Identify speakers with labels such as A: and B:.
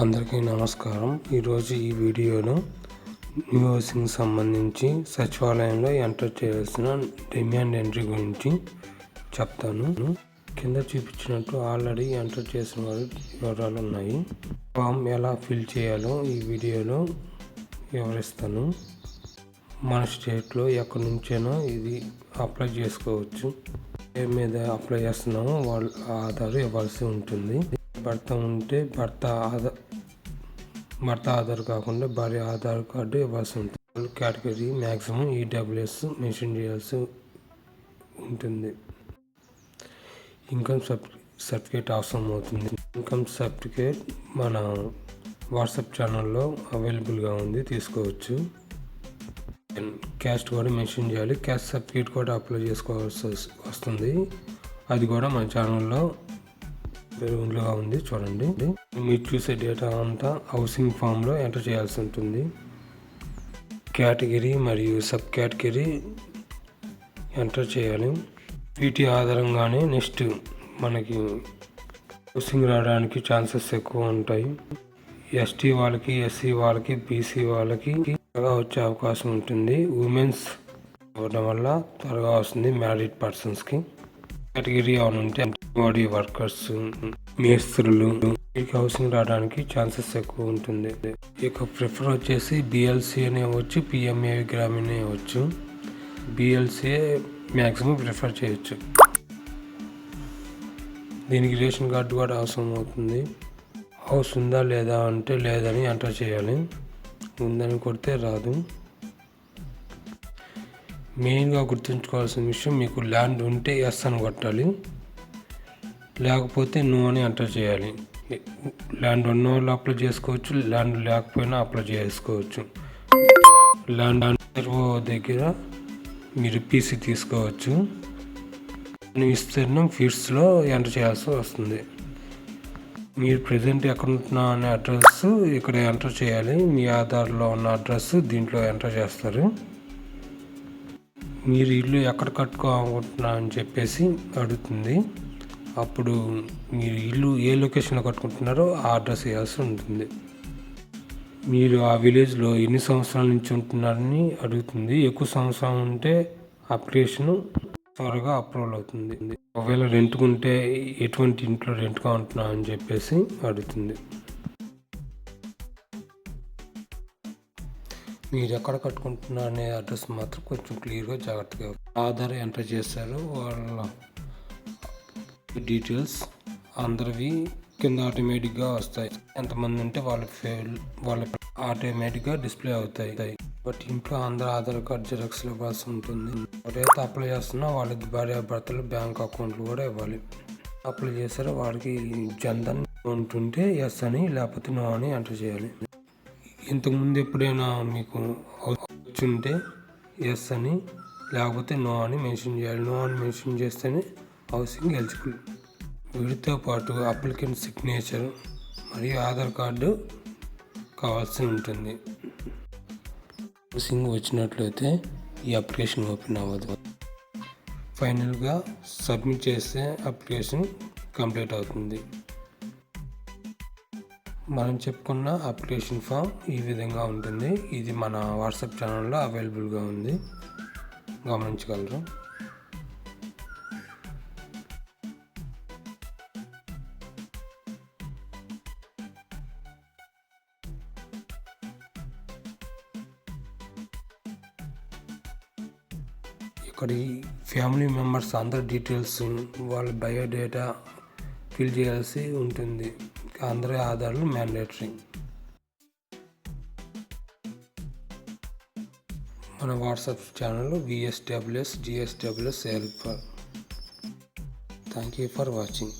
A: అందరికీ నమస్కారం. ఈరోజు ఈ వీడియోలో న్యూ హౌసింగ్ సంబంధించి సచివాలయంలో ఎంటర్ చేయాల్సిన డిమాండ్ ఎంట్రీ గురించి చెప్తాను. కింద చూపించినట్టు ఆల్రెడీ ఎంటర్ చేసిన వారి వివరాలు ఉన్నాయి. ఫామ్ ఎలా ఫిల్ చేయాలో ఈ వీడియోలో వివరిస్తాను. మన స్టేట్లో ఎక్కడి నుంచైనా ఇది అప్లై చేసుకోవచ్చు. ఏ మీద అప్లై చేస్తున్నామో వాళ్ళ ఆధార్ ఇవ్వాల్సి ఉంటుంది. భర్త ఉంటే భర్త ఆధార్ భర్త ఆధార్ కాకుండా భార్య ఆధార్ కార్డు ఇవ్వాల్సి ఉంటుంది. కేటగిరీ మ్యాక్సిమం ఈడబ్ల్యూఎస్ మెన్షన్ చేయాల్సి ఉంటుంది. ఇన్కమ్ సర్టిఫికేట్ అవసరం అవుతుంది. ఇన్కమ్ సర్టిఫికేట్ మన వాట్సాప్ ఛానల్లో అవైలబుల్గా ఉంది తీసుకోవచ్చు. క్యాస్ట్ కూడా మెన్షన్ చేయాలి. క్యాస్ట్ సర్టిఫికేట్ కూడా అప్లై చేసుకోవాల్సి వస్తుంది. అది కూడా మన ఛానల్లో అవైలబుల్గా ఉంది చూడండి. మీరు చూసే డేటా అంతా హౌసింగ్ ఫామ్లో ఎంటర్ చేయాల్సి ఉంటుంది. కేటగిరీ మరియు సబ్ కేటగిరీ ఎంటర్ చేయాలి. వీటి ఆధారంగానే నెక్స్ట్ మనకి హౌసింగ్ రావడానికి ఛాన్సెస్ ఎక్కువ ఉంటాయి. ఎస్టీ వాళ్ళకి ఎస్సీ వాళ్ళకి బీసీ వాళ్ళకి త్వరగా వచ్చే అవకాశం ఉంటుంది. ఉమెన్స్ అవ్వడం వల్ల త్వరగా వస్తుంది మ్యారీడ్ పర్సన్స్కి. కేటగిరీ ఆన్ ఉంటే బాడీ వర్కర్స్ మేస్త్రులు వీరికి హౌసింగ్ రావడానికి ఛాన్సెస్ ఎక్కువ ఉంటుంది. ఇక ప్రిఫర్ వచ్చేసి బిఎల్సీ అనే వచ్చు పిఎంఏ గ్రామీణ వచ్చు. బిఎల్సి మ్యాక్సిమం ప్రిఫర్ చేయొచ్చు. దీనికి రేషన్ కార్డు కూడా అవసరం అవుతుంది. హౌస్ ఉందా లేదా అంటే లేదని ఎంటర్ చేయాలి. ఉందని కొడితే రాదు. మెయిన్గా గుర్తుంచుకోవాల్సిన విషయం మీకు ల్యాండ్ ఉంటే ఎస్ అని కొట్టాలి. లేకపోతే నో అని ఎంటర్ చేయాలి. ల్యాండ్ ఉన్న వాళ్ళు అప్లై చేసుకోవచ్చు ల్యాండ్ లేకపోయినా అప్లై చేసుకోవచ్చు. ల్యాండ్ దగ్గర మీరు పీసీ తీసుకోవచ్చు. విస్తీర్ణం ఫీట్స్లో ఎంటర్ చేయాల్సి వస్తుంది. మీరు ప్రజెంట్ ఎక్కడుంటున్నా అనే అడ్రస్ ఇక్కడ ఎంటర్ చేయాలి. మీ ఆధార్లో ఉన్న అడ్రస్ దీంట్లో ఎంటర్ చేస్తారు. మీరు ఇల్లు ఎక్కడ కట్టుకోవాలనుకుంటున్నా అని చెప్పేసి అడుగుతుంది. అప్పుడు మీరు ఇల్లు ఏ లొకేషన్లో కట్టుకుంటున్నారో ఆ అడ్రస్ వేయాల్సి ఉంటుంది. మీరు ఆ విలేజ్లో ఎన్ని సంవత్సరాల నుంచి ఉంటున్నారని అడుగుతుంది. ఎక్కువ సంవత్సరం ఉంటే అప్లికేషన్ త్వరగా అప్రూవల్ అవుతుంది. ఒకవేళ రెంట్కుంటే ఎటువంటి ఇంట్లో రెంట్గా ఉంటున్నా అని చెప్పేసి అడుగుతుంది. మీరు ఎక్కడ కట్టుకుంటున్నారు అనే అడ్రస్ మాత్రం కొంచెం క్లియర్గా జాగ్రత్తగా ఆధార్ ఎంటర్ చేశారు. వాళ్ళ డీటెయిల్స్ అందరివి కింద ఆటోమేటిక్గా వస్తాయి. ఎంతమంది ఉంటే వాళ్ళ ఫెయిల్ వాళ్ళ ఆటోమేటిక్గా డిస్ప్లే అవుతాయి. బట్ ఇంట్లో అందరు ఆధార్ కార్డ్ జిరాక్స్ ఇవ్వాల్సి ఉంటుంది. ఎవరైతే అప్లై చేస్తున్నా వాళ్ళకి భార్య భర్తలు బ్యాంక్ అకౌంట్లు కూడా ఇవ్వాలి. అప్లై చేశారో వాడికి జన్ధన్ ఉంటుంటే ఎస్ అని లేకపోతే నో అని ఎంటర్ చేయాలి. ఇంతకుముందు ఎప్పుడైనా మీకు వచ్చుంటే ఎస్ అని లేకపోతే నో అని మెన్షన్ చేయాలి. నో అని మెన్షన్ చేస్తేనే హౌసింగ్ ఎలిజిబుల్ వీటితో పాటు అప్లికెంట్ సిగ్నేచర్ మరియు ఆధార్ కార్డు కావాల్సి ఉంటుంది. హౌసింగ్ వచ్చినట్లయితే ఈ అప్లికేషన్ ఓపెన్ అవ్వదు. ఫైనల్గా సబ్మిట్ చేస్తే అప్లికేషన్ కంప్లీట్ అవుతుంది. మనం చెప్పుకున్న అప్లికేషన్ ఫామ్ ఈ విధంగా ఉంటుంది. ఇది మన వాట్సాప్ ఛానల్లో అవైలబుల్గా ఉంది. గమనించగలరు. ఇక్కడ ఫ్యామిలీ మెంబర్స్ అందరి డీటెయిల్స్ వాళ్ళ బయోడేటా ఫిల్ చేయాల్సి ఉంటుంది. అందరి ఆధార్లు మ్యాండేటరీ మన WhatsApp channel VSWS GSWS help thank you for watching